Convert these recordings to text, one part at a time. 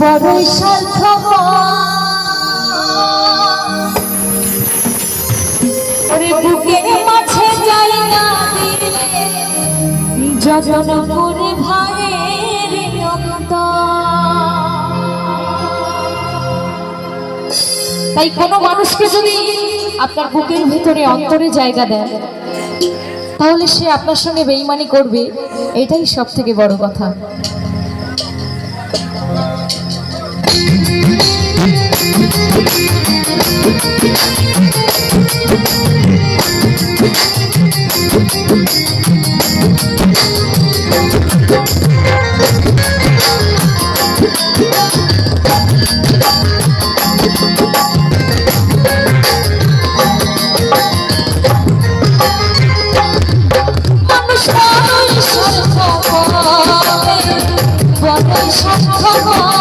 বড়ই ওরে বুকের মাঝে দিলে যজন করে ভাইয়ের। তাই কোনো মানুষকে যদি আপনার বুকের ভিতরে অন্তরে জায়গা দেন, তাহলে সে আপনার সঙ্গে বেইমানি করবে, এটাই সব থেকে বড় কথা মানুষ বড়ই স্বার্থপর, বড়ই স্বার্থপর।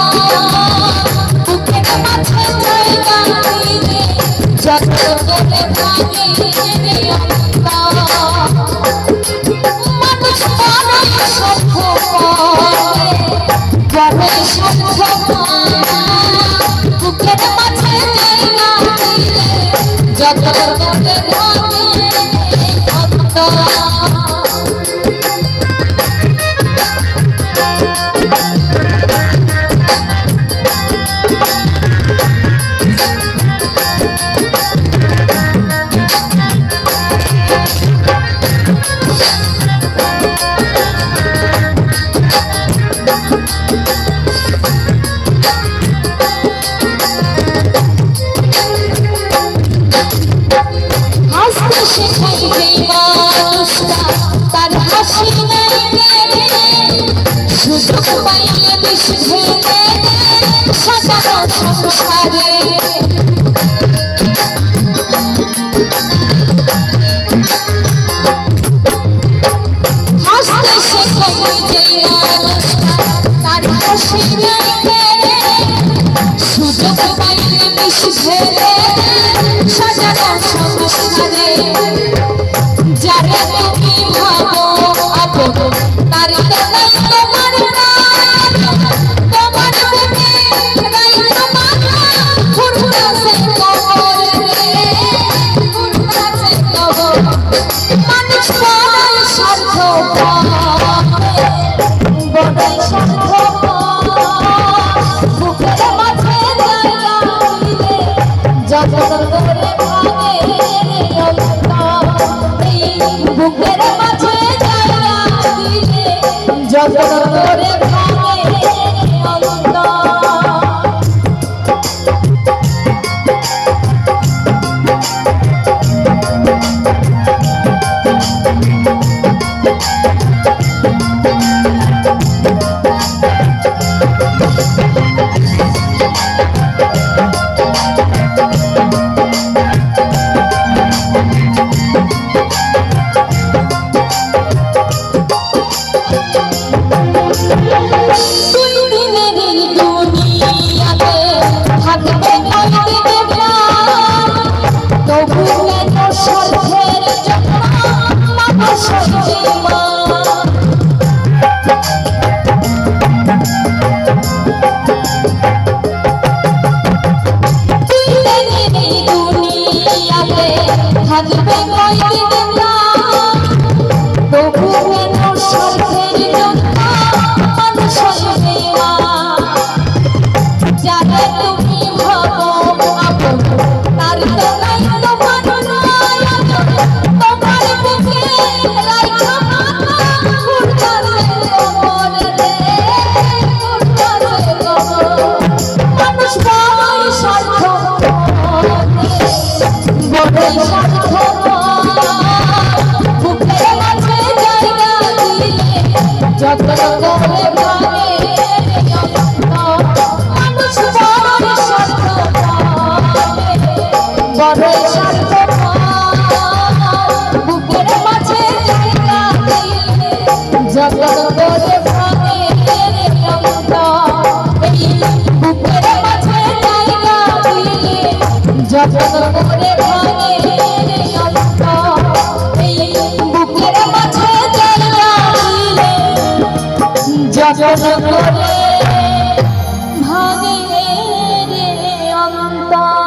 সুযোগ পাইলে বিষ ঢেলে সাজানো সংসারে হাসতে শেখাই যে মানুষটা তার হাসি নাই সুযোগ পাইলে বিষ ঢেলে সাজানো সংসারে যতন করে ভাঙে তবুও た